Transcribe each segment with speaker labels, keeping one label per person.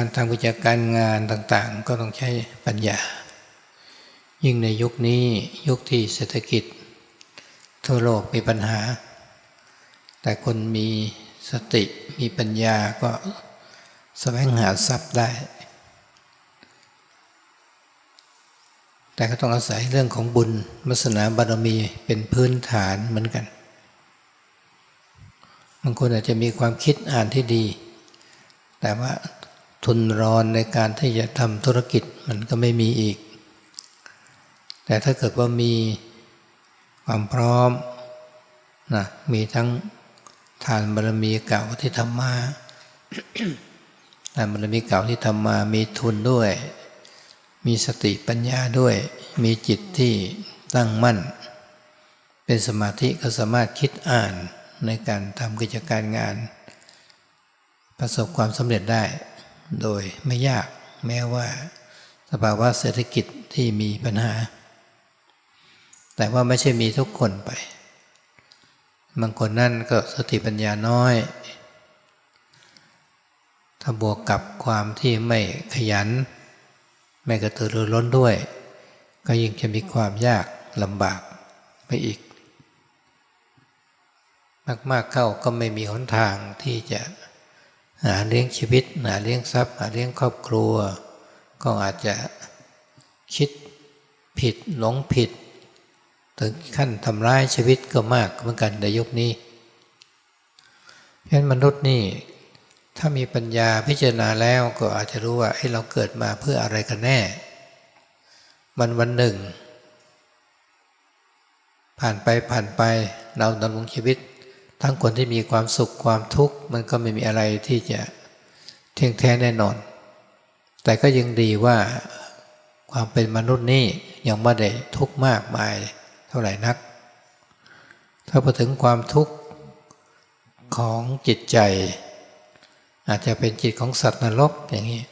Speaker 1: การทำกิจการงานต่างๆ ก็ต้องใช้ปัญญา ยิ่งในยุคนี้ยุคที่เศรษฐกิจ ทั่วโลกมีปัญหา แต่คนมีสติมีปัญญาก็แสวงหาทรัพย์ได้ แต่ก็ต้องอาศัยเรื่องของบุญมัสนาบารมีเป็นพื้นฐานเหมือนกัน บางคนอาจจะมีความคิดอ่านที่ดี แต่ว่า ทุนรอนในการที่จะทำธุรกิจมันก็ไม่มีอีก แต่ถ้าเกิดว่ามีความพร้อมนะมีทั้งทานบารมีเก่าที่ทำมาทานบารมีเก่าที่ทำมา มีทุนด้วย มีสติปัญญาด้วย มีจิตที่ตั้งมั่น เป็นสมาธิก็สามารถคิดอ่านในการทำกิจการงาน ประสบความสำเร็จได้ โดยไม่ยากแม้ว่า สภาวะเศรษฐกิจที่มีปัญหา แต่ว่าไม่ใช่มีทุกคนไป บางคนนั่นก็สติปัญญาน้อย ถ้าบวกกับความที่ไม่ขยัน ไม่กระตือรือร้นด้วย ก็ยิ่งจะมีความยากลำบากไปอีก มากๆเข้าก็ไม่มีหนทางที่จะ หาเลี้ยงชีวิต หาเลี้ยงทรัพย์ หาเลี้ยงครอบครัว ก็อาจจะคิดผิดหลงผิด ถึงขั้นทำร้ายชีวิตก็มากเหมือนกันในยุคนี้ เพราะฉะนั้นมนุษย์นี่ถ้ามีปัญญาพิจารณาแล้วก็อาจจะรู้ว่าให้เราเกิดมาเพื่ออะไรกันแน่ มันวันหนึ่ง ผ่านไปผ่านไปเราดำรงชีวิต ทั้งคนที่มีความสุขความทุกข์มันก็ไม่มีอะไรที่จะเที่ยงแท้แน่นอน แต่ก็ยังดีว่าความเป็นมนุษย์นี่ยังไม่ได้ทุกข์มากมายเท่าไหร่นัก ถ้าพอถึงความทุกข์ของจิตใจ อาจจะเป็นจิตของสัตว์นรกอย่างนี้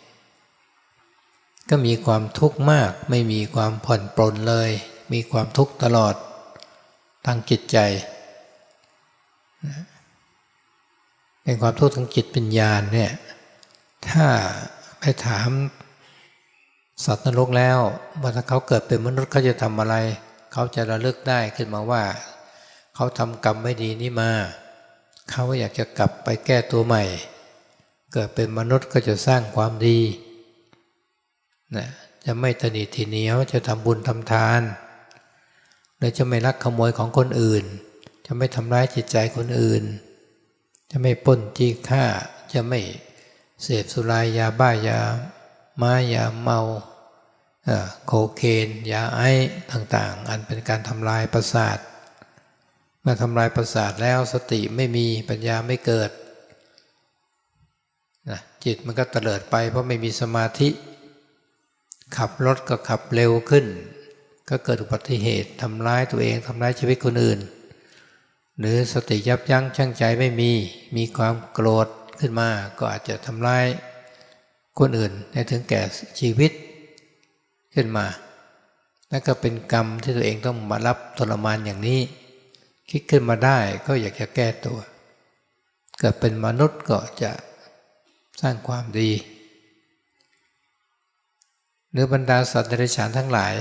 Speaker 1: ก็มีความทุกข์มากไม่มีความผ่อนปลนเลย มีความทุกข์ตลอดทางจิตใจ เป็นความทุกข์ทางจิตปัญญาเนี่ย ถ้าไปถามสัตว์นรกแล้วว่าถ้าเขาเกิดเป็นมนุษย์เขาจะทำอะไร เขาจะระลึกได้ขึ้นมาว่า เขาทำกรรมไม่ดีนี่มา เขาอยากจะกลับไปแก้ตัวใหม่ เกิดเป็นมนุษย์ก็จะสร้างความดีนะจะไม่ตนีทีเหนียวจะทำบุญทำทานหรือจะไม่ลักขโมยของคนอื่น จะไม่ทำร้ายจิตใจคนอื่น จะไม่ป้นจี้ฆ่า จะไม่เสพสุรายยาบ้ายาม้ยาเมาโคเคน ยาไอต่างๆ อันเป็นการทำลายประสาท เมื่อทำลายประสาทแล้วสติไม่มีปัญญาไม่เกิดนะจิตมันก็เตลิดไปเพราะไม่มีสมาธิ ขับรถก็ขับเร็วขึ้น ก็เกิดอุบัติเหตุทำร้ายตัวเองทำร้ายชีวิตคนอื่น หรือสติยับยั้งชั่งใจไม่มี มีความโกรธขึ้นมาก็อาจจะทำร้ายคนอื่นให้ถึงแก่ชีวิตขึ้นมานั่นก็เป็นกรรมที่ตัวเองต้องมารับทรมานอย่างนี้ คิดขึ้นมาได้ก็อยากจะแก้ตัว เกิดเป็นมนุษย์ก็จะสร้างความดีหรือบรรดาสัตว์เดรัจฉานทั้งหลาย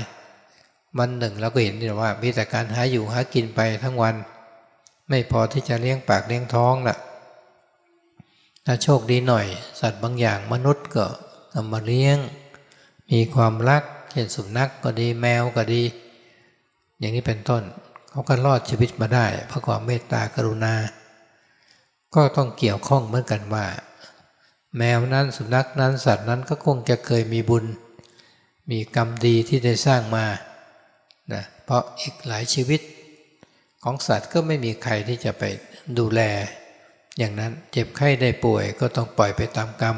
Speaker 1: วันหนึ่งเราก็เห็นว่ามีแต่การหาอยู่หากินไปทั้งวัน ไม่พอที่จะเลี้ยงปากเลี้ยงท้องล่ะ ถ้าโชคดีหน่อย สัตว์บางอย่างมนุษย์ก็เอามาเลี้ยง มีความรักเช่นสุนัขกก็ดีแมวก็ดี อย่างนี้เป็นต้น เขาก็รอดชีวิตมาได้เพราะความเมตตากรุณา ก็ต้องเกี่ยวข้องเหมือนกันว่า แมวนั้นสุนัขนั้นสัตว์นั้นก็คงจะเคยมีบุญ มีกรรมดีที่ได้สร้างมานะเพราะอีกหลายชีวิต ของสัตว์ก็ไม่มีใครที่จะไปดูแล อย่างนั้นเจ็บไข้ได้ป่วยก็ต้องปล่อยไปตามกรรม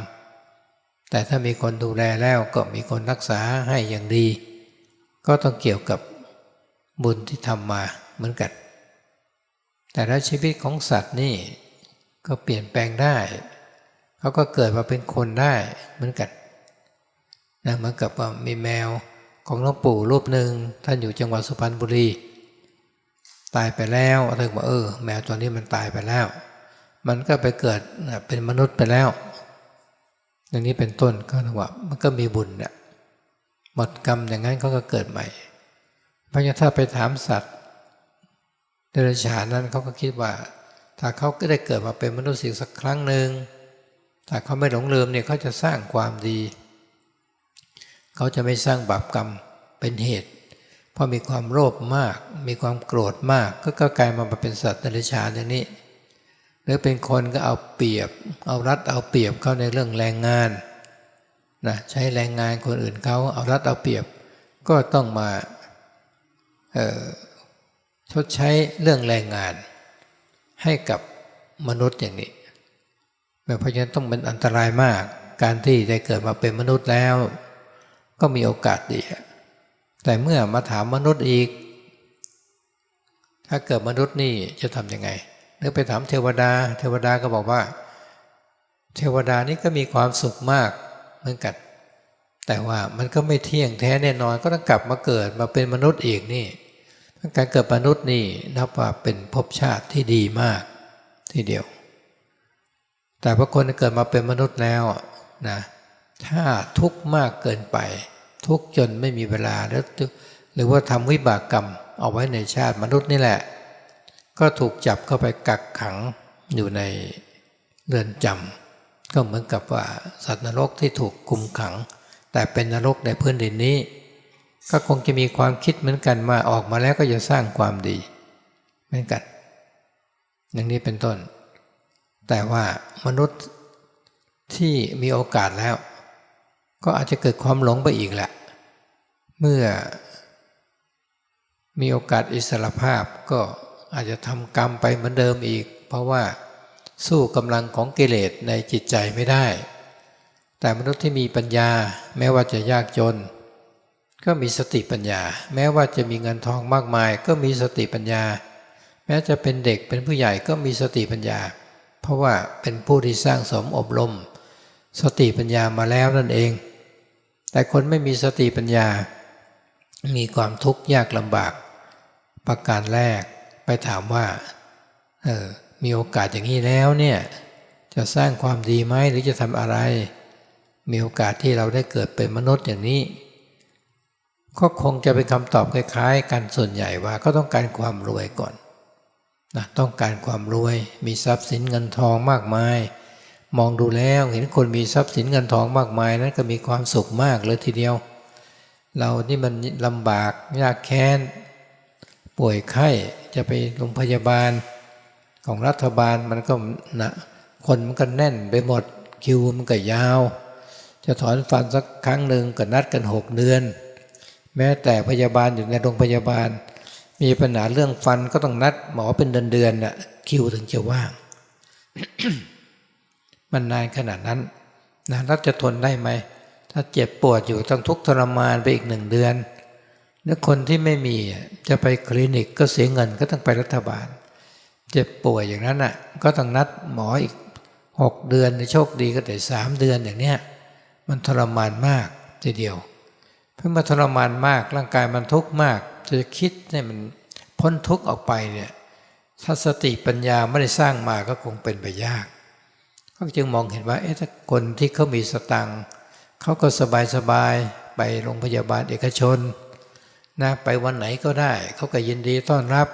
Speaker 1: แต่ถ้ามีคนดูแลแล้วก็มีคนรักษาให้อย่างดี ก็ต้องเกี่ยวกับบุญที่ทำมาเหมือนกัน แต่ถ้าชีวิตของสัตว์นี่ก็เปลี่ยนแปลงได้ เขาก็เกิดมาเป็นคนได้เหมือนกันนะเหมือนกับว่ามีแมวของหลวงปู่รูปหนึ่งท่านอยู่จังหวัดสุพรรณบุรี ตายไปแล้วถึงว่าเออ แมวตัวนี้มันตายไปแล้ว มันก็ไปเกิดเป็นมนุษย์ไปแล้ว อย่างนี้เป็นต้นก็นะว่ามันก็มีบุญเนี่ยหมดกรรมอย่างนั้นเขาก็เกิดใหม่ เพราะฉะนั้นถ้าไปถามสัตว์เดรัจฉานนั้นเขาก็คิดว่า ถ้าเขาก็ได้เกิดมาเป็นมนุษย์สิสักครั้งหนึ่งถ้าเขาไม่หลงลืมเนี่ยเขาจะสร้างความดี เขาจะไม่สร้างบาปกรรมเป็นเหตุ พราะมีความโลภมาก มีความโกรธมาก ก็ก็กลายมาเป็นสัตว์เดรัจฉานอย่างนี้ หรือเป็นคนก็เอาเปรียบ เอารัดเอาเปรียบเข้าในเรื่องแรงงานนะใช้แรงงานคนอื่นเขาเอารัดเอาเปรียบ ก็ต้องมาชดใช้เรื่องแรงงาน ให้กับมนุษย์อย่างนี้เพราะฉะนั้นต้องเป็นอันตรายมาก การที่ได้เกิดมาเป็นมนุษย์แล้ว ก็มีโอกาสดี แต่เมื่อมาถามมนุษย์อีก ถ้าเกิดมนุษย์นี่จะทำยังไงหรือไปถามเทวดา เทวดาก็บอกว่า เทวดานี่ก็มีความสุขมากเหมือนกันแต่ว่ามันก็ไม่เที่ยงแท้แน่นอน ก็ต้องกลับมาเกิดมาเป็นมนุษย์อีกนี่การเกิดมนุษย์นี่นับว่าเป็นภพชาติที่ดีมากทีเดียว แต่พอคนเกิดมาเป็นมนุษย์แล้วนะถ้าทุกข์มากเกินไป ทุกข์จนไม่มีเวลาแล้วหรือว่าทำวิบากกรรมเอาไว้ในชาติมนุษย์นี่แหละ ก็ถูกจับเข้าไปกักขังอยู่ในเรือนจำก็เหมือนกับว่าสัตว์นรกที่ถูกคุมขัง แต่เป็นนรกในพื้นดินนี้ ก็คงจะมีความคิดเหมือนกันมาออกมาแล้วก็จะสร้างความดี เหมือนกัน อย่างนี้เป็นต้น แต่ว่ามนุษย์ที่มีโอกาสแล้ว ก็อาจจะเกิดความหลงไปอีกแหละ เมื่อมีโอกาสอิสรภาพก็อาจจะทำกรรมไปเหมือนเดิมอีก เพราะว่าสู้กำลังของกิเลสในจิตใจไม่ได้ แต่มนุษย์ที่มีปัญญาแม้ว่าจะยากจน ก็มีสติปัญญา แม้ว่าจะมีเงินทองมากมาย ก็มีสติปัญญา แม้จะเป็นเด็กเป็นผู้ใหญ่ก็มีสติปัญญา เพราะว่าเป็นผู้ที่สร้างสมอบรม สติปัญญามาแล้วนั่นเอง แต่คนไม่มีสติปัญญา มีความทุกข์ยากลำบาก ประการแรกไปถามว่าเออมีโอกาสอย่างนี้แล้วเนี่ยจะสร้างความดีไหมหรือจะทำอะไร มีโอกาสที่เราได้เกิดเป็นมนุษย์อย่างนี้ ก็คงจะเป็นคำตอบคล้ายๆ กันส่วนใหญ่ว่าก็ต้องการความรวยก่อนนะต้องการความรวยมีทรัพย์สินเงินทองมากมาย มองดูแล้วเห็นคนมีทรัพย์สินเงินทองมากมายนั้นก็มีความสุขมากเลยทีเดียว เรานี่มันลำบากยากแค้น ป่วยไข้จะไปโรงพยาบาลของรัฐบาลมันก็นะคนมันก็แน่นไปหมดคิวมันก็ยาว จะถอนฟันสักครั้งหนึ่งก็นัดกันหกเดือน แม้แต่พยาบาลอยู่ในโรงพยาบาล มีปัญหาเรื่องฟันก็ต้องนัดหมอเป็นเดือนๆน่ะคิวถึงจะว่าง มันนานขนาดนั้นนะรัฐจะทนได้ไหม ถ้าเจ็บปวดอยู่ต้องทุกทรมานไปอีกหนึ่งเดือน แล้วคนที่ไม่มีจะไปคลินิกก็เสียเงินก็ต้องไปรัฐบาล เจ็บป่วยอย่างนั้นน่ะก็ต้องนัดหมออีกหกเดือนในโชคดีก็แต่สามเดือนอย่างเนี้ยมันทรมานมากทีเดียว เพิ่งมาทรมานมากร่างกายมันทุกข์มาก จะคิดให้มันพ้นทุกข์ออกไปเนี่ยถ้าสติปัญญาไม่ได้สร้างมาก็คงเป็นไปยาก เขาจึงมองเห็นว่าเอ๊ะถ้าคนที่เขามีสตังค์เขาก็สบายสบายไปโรงพยาบาลเอกชนนะไปวันไหนก็ได้ เขาก็ยินดีต้อนรับ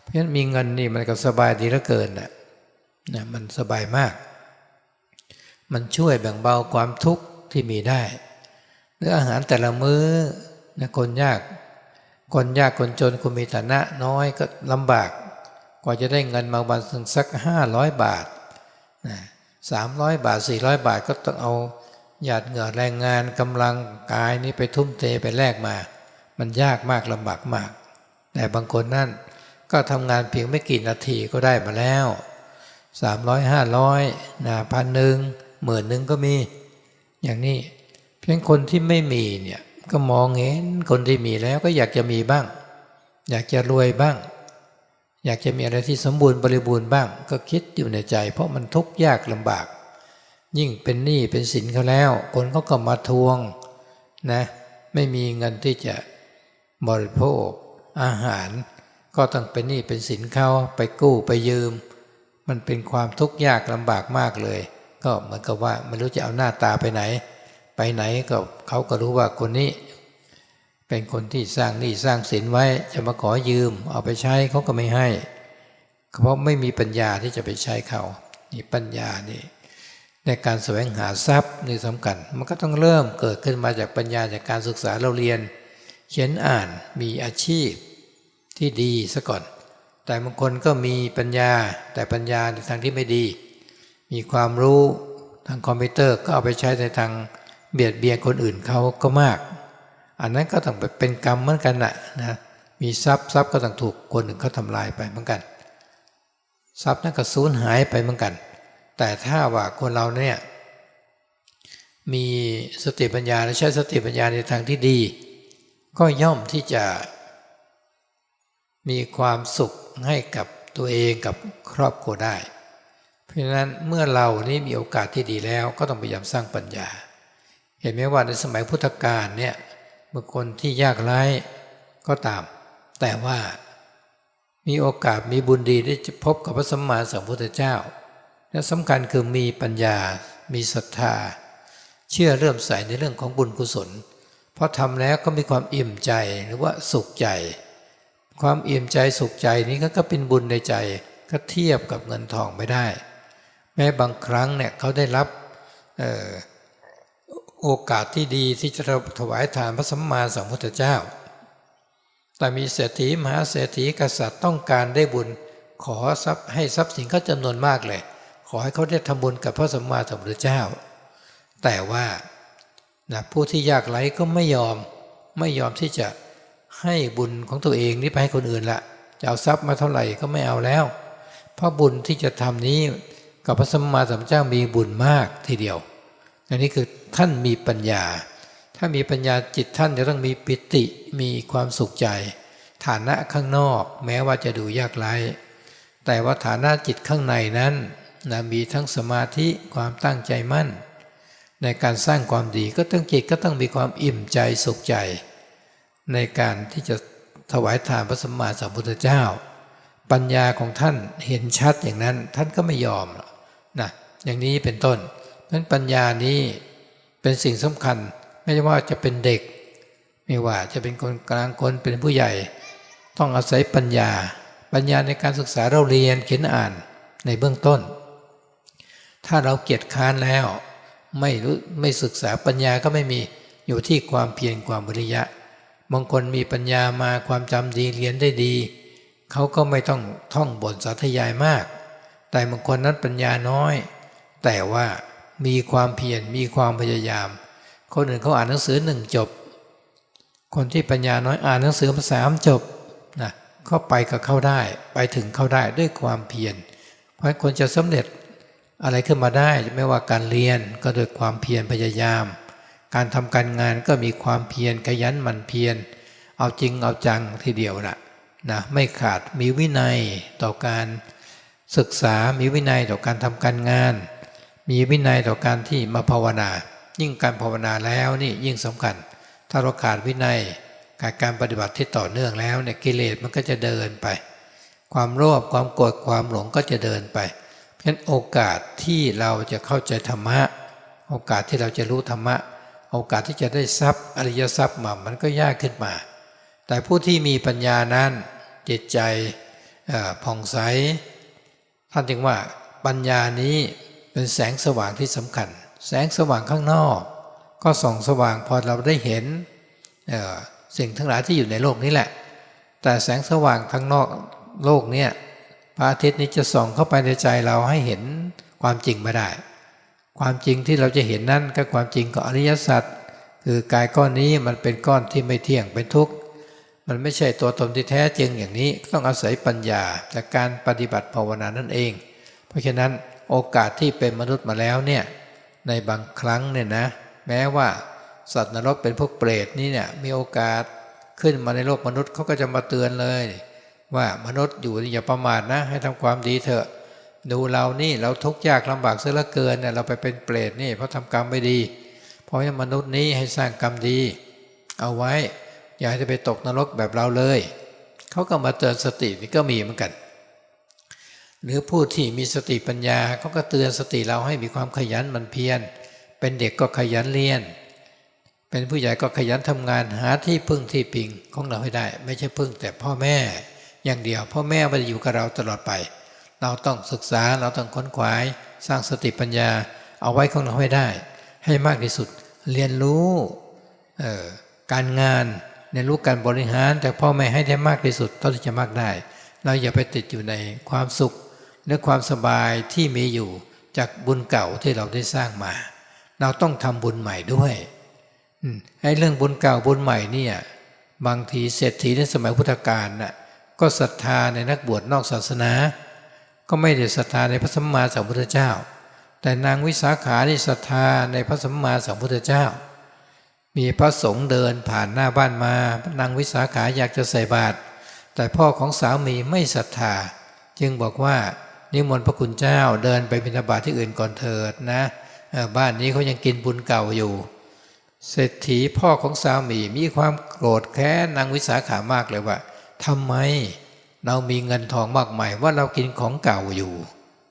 Speaker 1: เพราะฉะนั้นมีเงินนี่มันก็สบายดีเหลือเกินนะนะมันสบายมาก มันช่วยแบ่งเบาความทุกข์ที่มีได้รืออาหารแต่ละมื้อนะคนยาก คนยากคนจนคนมีฐานะน้อยก็ลำบาก กว่าจะได้เงินมาวันสักห้าร้อยบาทนะ สามร้อยบาทสี่ร้อยบาทก็ต้องเอาหยาดเหงื่อแรงงานกำลังกายนี้ไปทุ่มเทไปแลกมา มันยากมากลำบากมาก แต่บางคนนั่นก็ทำงานเพียงไม่กี่นาทีก็ได้มาแล้วสามร้อยห้าร้อยนะพันหนึ่งหมื่นหนึ่งก็มี อย่างนี้เพียงคนที่ไม่มีเนี่ยก็มองเห็นคนที่มีแล้วก็อยากจะมีบ้าง อยากจะรวยบ้าง อยากจะมีอะไรที่สมบูรณ์บริบูรณ์บ้าง ก็คิดอยู่ในใจ เพราะมันทุกข์ยากลำบาก ยิ่งเป็นหนี้เป็นสินเขาแล้ว คนเขาก็มาทวงนะไม่มีเงินที่จะบริโภค อาหาร ก็ต้องเป็นหนี้เป็นสินเขาไปกู้ไปยืม มันเป็นความทุกข์ยากลำบากมากเลย ก็เหมือนกับว่าไม่รู้จะเอาหน้าตาไปไหน ไปไหนก็เขาก็รู้ว่าคนนี้ เป็นคนที่สร้างหนี้สร้างสินไว้จะมาขอยืม เอาไปใช้เขาก็ไม่ให้ เพราะไม่มีปัญญาที่จะไปใช้เขานี่ปัญญานี่ในการแสวงหาทรัพย์นี่สำคัญมันก็ต้องเริ่มเกิดขึ้นมาจากปัญญาจากการศึกษาเราเรียน เขียนอ่านมีอาชีพที่ดีซะก่อน แต่บางคนก็มีปัญญาแต่ปัญญาในทางที่ไม่ดี มีความรู้ทางคอมพิวเตอร์ก็เอาไปใช้ในทางเบียดเบียนคนอื่นเขาก็มาก อันนั้นก็ต้องเป็นกรรมเหมือนกันนะนะมีทรัพย์ทรัพย์ก็ต้องถูกคนอื่นเขาทำลายไปเหมือนกัน ทรัพย์นั้นก็สูญหายไปเหมือนกัน แต่ถ้าว่าคนเราเนี่ยมีสติปัญญาและใช้สติปัญญาในทางที่ดี ก็ย่อมที่จะมีความสุขให้กับตัวเองกับครอบครัวได้ เพราะฉะนั้นเมื่อเรานี่มีโอกาสที่ดีแล้วก็ต้องพยายามสร้างปัญญา เห็นไหมว่าในสมัยพุทธกาลเนี่ย เมื่อคนที่ยากไร้ก็ตาม แต่ว่ามีโอกาสมีบุญดีได้จะพบกับพระสัมมาสัมพุทธเจ้า และสำคัญคือมีปัญญา มีศรัทธา เชื่อเริ่อมใส่ในเรื่องของบุญกุศลพอทำแล้วก็มีความอิ่มใจหรือว่าสุขใจ ความอิ่มใจสุขใจนี้ก็เป็นบุญในใจก็เทียบกับเงินทองไม่ได้ แม้บางครั้งเนี่ยเขาได้รับออ โอกาสที่ดีที่จะถวายทานพระสัมมาสัมพุทธเจ้า แต่มีเศรษฐีมหาเศรษฐีกษัตริย์ต้องการได้บุญ ขอทรัพย์ให้ทรัพย์สินเขาจำนวนมากเลย ขอให้เขาได้ทำบุญกับพระสัมมาสัมพุทธเจ้า แต่ว่านะผู้ที่ยากไร้ก็ไม่ยอมไม่ยอมที่จะให้บุญของตัวเองนี้ไปให้คนอื่นละจะเอาทรัพย์มาเท่าไหร่ก็ไม่เอาแล้ว เพราะบุญที่จะทำนี้กับพระสัมมาสัมพุทธเจ้ามีบุญมากทีเดียว อันนี้คือท่านมีปัญญา ถ้ามีปัญญาจิตท่านจะต้องมีปิติมีความสุขใจ ฐานะข้างนอกแม้ว่าจะดูยากไร้แต่ว่าฐานะจิตข้างในนั้นนะมีทั้งสมาธิความตั้งใจมั่น ในการสร้างความดีก็ต้องจิตก็ต้องมีความอิ่มใจสุขใจ ในการที่จะถวายทานพระสัมมาสัมพุทธเจ้า ปัญญาของท่านเห็นชัดอย่างนั้นท่านก็ไม่ยอมนะอย่างนี้เป็นต้น นั้นปัญญานี้เป็นสิ่งสำคัญ ไม่ว่าจะเป็นเด็ก ไม่ว่าจะเป็นคนกลางคนเป็นผู้ใหญ่ ต้องอาศัยปัญญา ปัญญาในการศึกษาเราเรียนเขียนอ่านในเบื้องต้น ถ้าเราเกียจค้านแล้วไม่รู้ไม่ศึกษาปัญญาก็ไม่มีอยู่ที่ความเพียรความวิริยะบางคนมีปัญญามาความจำดีเรียนได้ดี เขาก็ไม่ต้องท่องบทสาธยายมาก แต่บางคนนั้นปัญญาน้อย แต่ว่า มีความเพียรมีความพยายาม คนอื่นเขาอ่านหนังสือหนึ่งจบ คนที่ปัญญาน้อยอ่านหนังสือภาษามจบนะเข้าไปก็เข้าได้ ไปถึงเข้าได้ด้วยความเพียรเพราะคนจะสำเร็จอะไรขึ้นมาได้ไม่ว่าการเรียนก็ด้วยความเพียรพยายาม การทำการงานก็มีความเพียรขยันหมั่นเพียรเอาจริงเอาจังทีเดียวนะนะไม่ขาดมีวินัยต่อการศึกษามีวินัยต่อการทำการงาน มีวินัยต่อการที่มาภาวนา ยิ่งการภาวนาแล้วนี่ยิ่งสำคัญ ถ้าเราขาดวินัยการการปฏิบัติที่ต่อเนื่องแล้วเนี่ยกิเลสมันก็จะเดินไป ความโลภความโกรธความหลงก็จะเดินไป เพราะฉะนั้นโอกาสที่เราจะเข้าใจธรรมะ โอกาสที่เราจะรู้ธรรมะ โอกาสที่จะได้ทรัพย์อริยทรัพย์มามันก็ยากขึ้นมา แต่ผู้ที่มีปัญญานั้นจิตใจผ่องใสท่านจึงว่าปัญญานี้ เป็นแสงสว่างที่สำคัญ แสงสว่างข้างนอก ก็ส่องสว่างพอเราได้เห็นสิ่งทั้งหลายที่อยู่ในโลกนี้แหละ แต่แสงสว่างข้างนอกโลกเนี่ยพระอาทิตย์นี้จะส่องเข้าไปในใจเราให้เห็นความจริงไม่ได้ ความจริงที่เราจะเห็นนั่นก็ความจริงของอริยสัจคือกายก้อนนี้มันเป็นก้อนที่ไม่เที่ยงเป็นทุกข์มันไม่ใช่ตัวตนที่แท้จริงอย่างนี้ต้องอาศัยปัญญาจากการปฏิบัติภาวนานั่นเอง เพราะฉะนั้น โอกาสที่เป็นมนุษย์มาแล้วเนี่ยในบางครั้งเนี่ยนะแม้ว่าสัตว์นรกเป็นพวกเปรตนี่เนี่ยมีโอกาสขึ้นมาในโลกมนุษย์เขาก็จะมาเตือนเลย ว่ามนุษย์อยู่อย่าประมาทนะ ให้ทำความดีเถอะ ดูเรานี่เราทุกข์ยากลำบากเสียเหลือเกินเนี่ยเราไปเป็นเปรตนี่เพราะทำกรรมไม่ดี เพราะฉะนั้นมนุษย์นี้ให้สร้างกรรมดี เอาไว้ อย่าให้ไปตกนรกแบบเราเลยเขาก็มาเตือนสตินี่ก็มีเหมือนกัน หรือผู้ที่มีสติปัญญาเขาก็เตือนสติเราให้มีความขยันมันเพียรเป็นเด็กก็ขยันเรียน เป็นผู้ใหญ่ก็ขยันทำงานหาที่พึ่งที่พิงของเราให้ได้ ไม่ใช่พึ่งแต่พ่อแม่อย่างเดียว พ่อแม่ไม่ได้อยู่กับเราตลอดไป เราต้องศึกษาเราต้องค้นขวาสร้างสติปัญญาเอาไว้ของเราให้ได้ ให้มากที่สุดเรียนรู้เอ่อการงานเรียนรู้การบริหารแต่พ่อแม่ให้ได้มากที่สุดเท่าที่จะมากได้ เราอย่าไปติดอยู่ในความสุข และความสบายที่มีอยู่จากบุญเก่าที่เราได้สร้างมา เราต้องทำบุญใหม่ด้วยไอ้เรื่องบุญเก่าบุญใหม่เนี่ยบางทีเศรษฐีในสมัยพุทธกาลน่ะก็ศรัทธาในนักบวชนอกศาสนา ก็ไม่ได้ศรัทธาในพระสัมมาสัมพุทธเจ้า แต่นางวิสาขานี่ศรัทธาในพระสัมมาสัมพุทธเจ้า มีพระสงฆ์เดินผ่านหน้าบ้านมานางวิสาขาอยากจะใส่บาตรแต่พ่อของสามีไม่ศรัทธา จึงบอกว่า นิมนต์พระคุณเจ้าเดินไปบิณฑบาตที่อื่นก่อนเถิดนะ บ้านนี้เขายังกินบุญเก่าอยู่ เศรษฐีพ่อของสามีมีความโกรธแค้นนางวิสาขามากเลยว่าทำไมเรามีเงินทองมากมายว่าเรากินของเก่าอยู่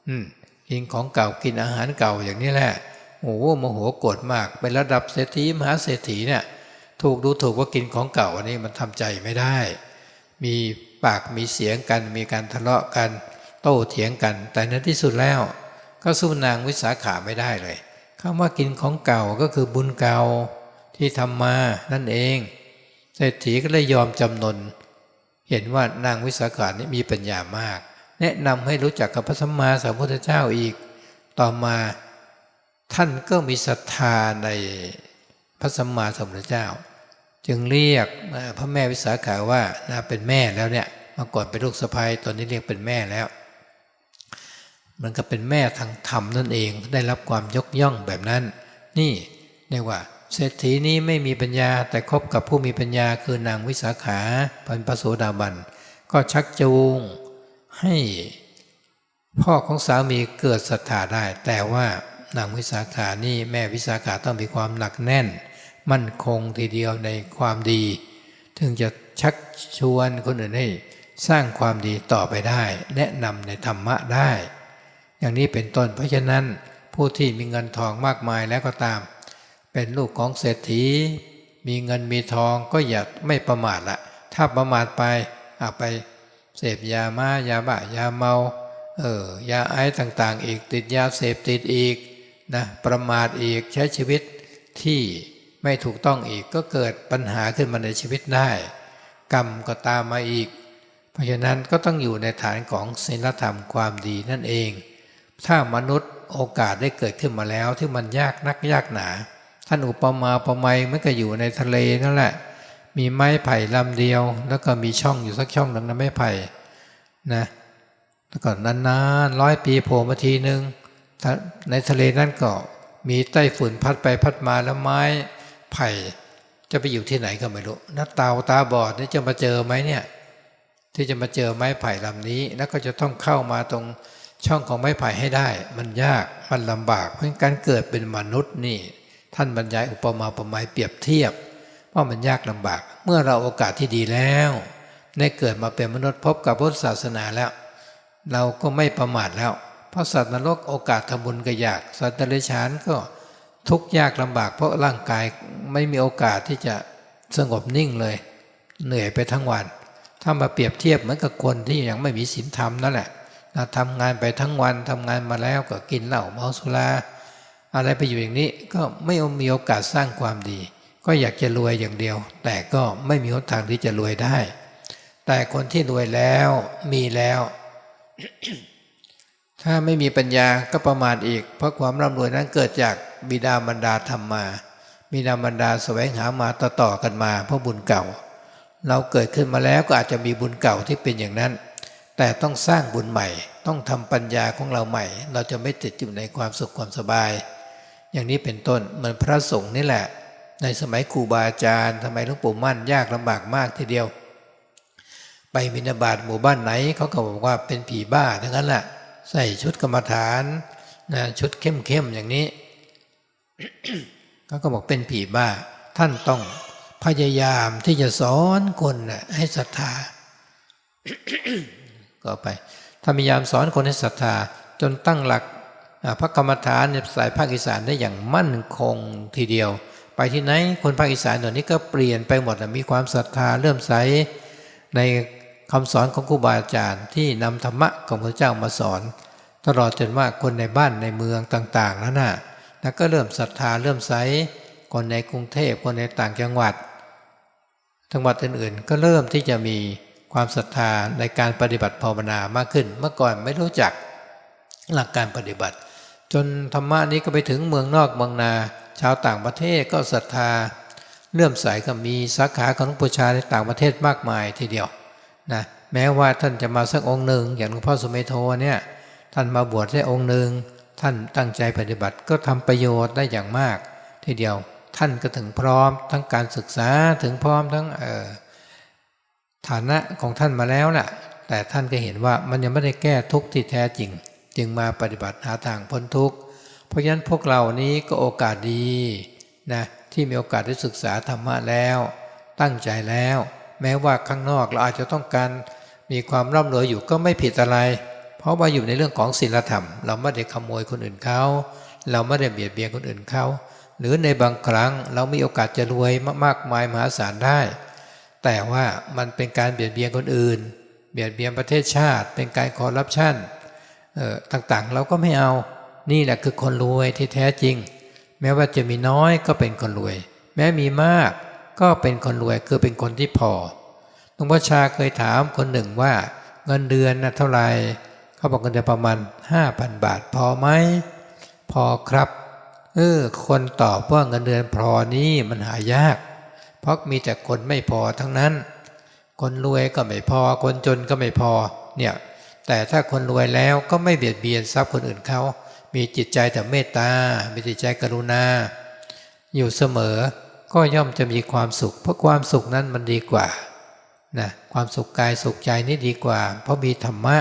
Speaker 1: อืกินของเก่ากินอาหารเก่าอย่างนี้แหละโอ้โหโมโหโกรธมากเป็นระดับเศรษฐีมหาเศรษฐีเนี่ยถูกดูถูกว่ากินของเก่าอันนี้มันทำใจไม่ได้ มีปากมีเสียงกันมีการทะเลาะกัน โต้เถียงกัน แต่ในที่สุดแล้ว ก็สู้นางวิสาขาไม่ได้เลยคำว่ากินของเก่าก็คือบุญเก่าที่ทำมานั่นเองเศรษฐีก็เลยยอมจำนน เห็นว่านางวิสาขานี่มีปัญญามาก แนะนำให้รู้จักกับพระสัมมาสัมพุทธเจ้าอีก ต่อมาท่านก็มีศรัทธาในพระสัมมาสัมพุทธเจ้า จึงเรียกพระแม่วิสาขาว่านะเป็นแม่แล้วเนี่ยเมื่อก่อนเป็นลูกสะใภ้ตอนนี้เรียกเป็นแม่แล้ว มันก็เป็นแม่ทางธรรมนั่นเองได้รับความยกย่องแบบนั้น นี่เรียกว่า เศรษฐีนี้ไม่มีปัญญาแต่คบกับผู้มีปัญญาคือนางวิสาขาเป็นพระโสดาบัน ก็ชักจูงให้พ่อของสามีเกิดศรัทธาได้ แต่ว่านางวิสาขานี่แม่วิสาขาต้องมีความหนักแน่น มั่นคงทีเดียวในความดี ถึงจะชักชวนคนอื่นให้สร้างความดีต่อไปได้ แนะนำในธรรมะได้ อย่างนี้เป็นต้นเพราะฉะนั้นผู้ที่มีเงินทองมากมายแล้วก็ตาม เป็นลูกของเศรษฐี มีเงินมีทองก็อย่าไม่ประมาทละถ้าประมาทไปอาไปเสพยามายาบ้ายาเมาเออยาไอต่างๆ อีกติดยาเสพติดอีกนะประมาทอีกใช้ชีวิตที่ไม่ถูกต้องอีกก็เกิดปัญหาขึ้นมาในชีวิตได้ กรรมก็ตามมาอีก เพราะฉะนั้นก็ต้องอยู่ในฐานของศีลธรรมความดีนั่นเอง ถ้ามนุษย์โอกาสได้เกิดขึ้นมาแล้วที่มันยากนักยากหนา ท่านอุปมาอุปไมมันก็อยู่ในทะเลนั่นแหละ มีไม้ไผ่ลำเดียว แล้วก็มีช่องอยู่สักช่องหนึ่งนะไม้ไผ่นะแล้วก็นานๆร้อยปีโผล่มาทีหนึ่งถ้าในทะเลนั่นก็มีไต้ฝุ่นพัดไปพัดมาแล้วไม้ไผ่จะไปอยู่ที่ไหนก็ไม่รู้นักตาตาบอดนี่จะมาเจอไหมเนี่ย ที่จะมาเจอไม้ไผ่ลำนี้ แล้วก็จะต้องเข้ามาตรง ช่องของไม้ไผ่ให้ได้ มันยากมันลำบาก เพราะการเกิดเป็นมนุษย์นี่ ท่านบรรยายอุปมาอุปไมยเปรียบเทียบว่ามันยากลำบาก เมื่อเราโอกาสที่ดีแล้วได้เกิดมาเป็นมนุษย์พบกับพุทธศาสนาแล้ว เราก็ไม่ประมาทแล้ว เพราะสัตว์นรกโอกาสทำบุญก็ยาก สัตว์เดรัจฉานก็ทุกข์ยากลำบาก เพราะร่างกายไม่มีโอกาสที่จะสงบนิ่งเลย เหนื่อยไปทั้งวัน ถ้ามาเปรียบเทียบเหมือนกับคนที่ยังไม่มีศีลธรรมนั่นแหละ เราทำงานไปทั้งวันทำงานมาแล้วก็กินเหล้าเมาสุราอะไรไปอยู่อย่างนี้ก็ไม่มีโอกาสสร้างความดี ก็อยากจะรวยอย่างเดียว แต่ก็ไม่มีหนทางที่จะรวยได้ แต่คนที่รวยแล้วมีแล้ว ถ้าไม่มีปัญญาก็ประมาทอีก เพราะความร่ำรวยนั้นเกิดจากบิดามารดาทำมาบิดามารดาแสวงหามาต่อๆกันมา เพราะบุญเก่า เราเกิดขึ้นมาแล้วก็อาจจะมีบุญเก่าที่เป็นอย่างนั้น แต่ต้องสร้างบุญใหม่ ต้องทำปัญญาของเราใหม่ เราจะไม่ติดอยู่ในความสุขความสบาย อย่างนี้เป็นต้นเหมือนพระสงฆ์นี่แหละ ในสมัยครูบาอาจารย์สมัยหลวงปู่มั่นยากลำบากมากทีเดียว ไปบิณฑบาตหมู่บ้านไหนเขาก็บอกว่าเป็นผีบ้าทั้งนั้นแหละใส่ชุดกรรมฐานนะชุดเข้มๆอย่างนี้เขาก็บอกเป็นผีบ้า ท่านต้องพยายามที่จะสอนคนนะให้ศรัทธา ก็ไป ถ้าพยายามสอนคนให้ศรัทธาจนตั้งหลักพระกรรมฐานในสายภาคอีสานได้อย่างมั่นคงทีเดียว ไปที่ไหนคนภาคอีสานเดี๋ยวนี้ก็เปลี่ยนไปหมดมีความศรัทธาเริ่มใสในคำสอนของครูบาอาจารย์ที่นำธรรมะของพระเจ้ามาสอน ตลอดจนว่าคนในบ้านในเมืองต่างๆแล้วนะ่ะแล้วก็เริ่มศรัทธาเริ่มใสคนในกรุงเทพคนในต่างจังหวัดจังหวัดอื่นๆ ก็เริ่มที่จะมี ความศรัทธาในการปฏิบัติภาวนามากขึ้น เมื่อก่อนไม่รู้จักหลักการปฏิบัติ จนธรรมะนี้ก็ไปถึงเมืองนอกเมืองนา ชาวต่างประเทศก็ศรัทธาเลื่อมใสก็มีสาขาของหลวงปู่ชาในต่างประเทศมากมายทีเดียวนะแม้ว่าท่านจะมาสักองค์หนึ่งอย่างหลวงพ่อสุเมโทเนี่ยท่านมาบวชแค่องค์หนึ่งท่านตั้งใจปฏิบัติก็ทำประโยชน์ได้อย่างมาก ทีเดียวท่านก็ถึงพร้อมทั้งการศึกษาถึงพร้อมทั้งเอ่อ ฐานะของท่านมาแล้วน่ะ แต่ท่านก็เห็นว่ามันยังไม่ได้แก้ทุกข์ที่แท้จริง จึงมาปฏิบัติหาทางพ้นทุกข์ เพราะฉะนั้นพวกเรานี้ก็โอกาสดีนะที่มีโอกาสได้ศึกษาธรรมะแล้ว ตั้งใจแล้ว แม้ว่าข้างนอกเราอาจจะต้องการมีความร่ำรวยอยู่ก็ไม่ผิดอะไร เพราะว่าอยู่ในเรื่องของศีลธรรม เราไม่ได้ขโมยคนอื่นเขาเราไม่ได้เบียดเบียนคนอื่นเขาหรือในบางครั้งเรามีโอกาสจะรวยมากมายมหาศาลได้ แต่ว่ามันเป็นการเบียดเบียนคนอื่น เบียดเบียนประเทศชาติ เป็นการคอร์รัปชันต่างๆ เราก็ไม่เอา นี่แหละคือคนรวยที่แท้จริง แม้ว่าจะมีน้อยก็เป็นคนรวย แม้มีมากก็เป็นคนรวยคือเป็นคนที่พอหลวงพ่อชาเคยถามคนหนึ่งว่าเงินเดือนนะเท่าไหร่เขาบอกเงินเดือนประมาณ 5,000 บาทพอไหมพอครับเออคนตอบว่าเงินเดือนพอนี้มันหายาก เพราะมีแต่คนไม่พอทั้งนั้น คนรวยก็ไม่พอ คนจนก็ไม่พอเนี่ยแต่ถ้าคนรวยแล้วก็ไม่เบียดเบียนทรัพย์คนอื่นเขา มีจิตใจแต่เมตตา มีจิตใจกรุณา อยู่เสมอก็ย่อมจะมีความสุข เพราะความสุขนั้นมันดีกว่านะความสุขกายสุขใจนี่ดีกว่า เพราะมีธรรมะ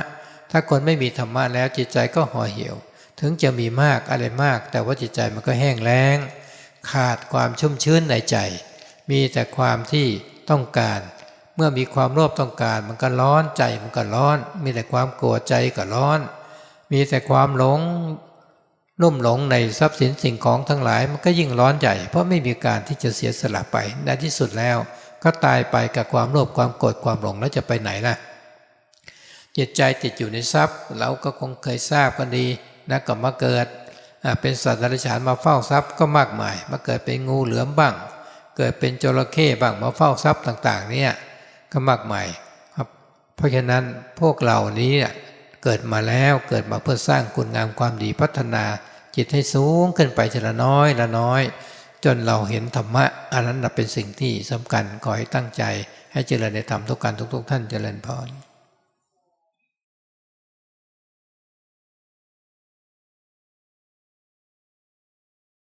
Speaker 1: ถ้าคนไม่มีธรรมะแล้วจิตใจก็ห่อเหี่ยว ถึงจะมีมากอะไรมาก แต่ว่าจิตใจมันก็แห้งแล้ง ขาดความชุ่มชื้นในใจ มีแต่ความที่ต้องการ เมื่อมีความโลภต้องการ มันก็ร้อนใจมันก็ร้อน มีแต่ความโกรธใจก็ร้อน มีแต่ความหลงลุ่มหลงในทรัพย์สินสิ่งของทั้งหลาย มันก็ยิ่งร้อนใจเพราะไม่มีการที่จะเสียสละไปในที่สุดแล้ว ก็ตายไปกับความโลภความโกรธความหลงแล้วจะไปไหนล่ะจิตใจติดอยู่ในทรัพย์ เราก็คงเคยทราบกันดีนะก็มาเกิดเป็นสัตว์เดรัจฉานมาเฝ้าทรัพย์ก็มากมาย มาเกิดเป็นงูเหลือมบ้าง เกิดเป็นจระเข้บ้างมาเฝ้าทรัพย์ต่าง ๆ เนี่ยก็มากมายครับ เพราะฉะนั้นพวกเหล่านี้เกิดมาแล้วเกิดมาเพื่อสร้างคุณงามความดีพัฒนาจิตให้สูงขึ้นไปทีละน้อยละน้อย จนเราเห็นธรรมะ อันนั้นเป็นสิ่งที่สำคัญขอให้ตั้งใจ ให้เจริญในธรรมทุกการทุกๆท่านเจริญพร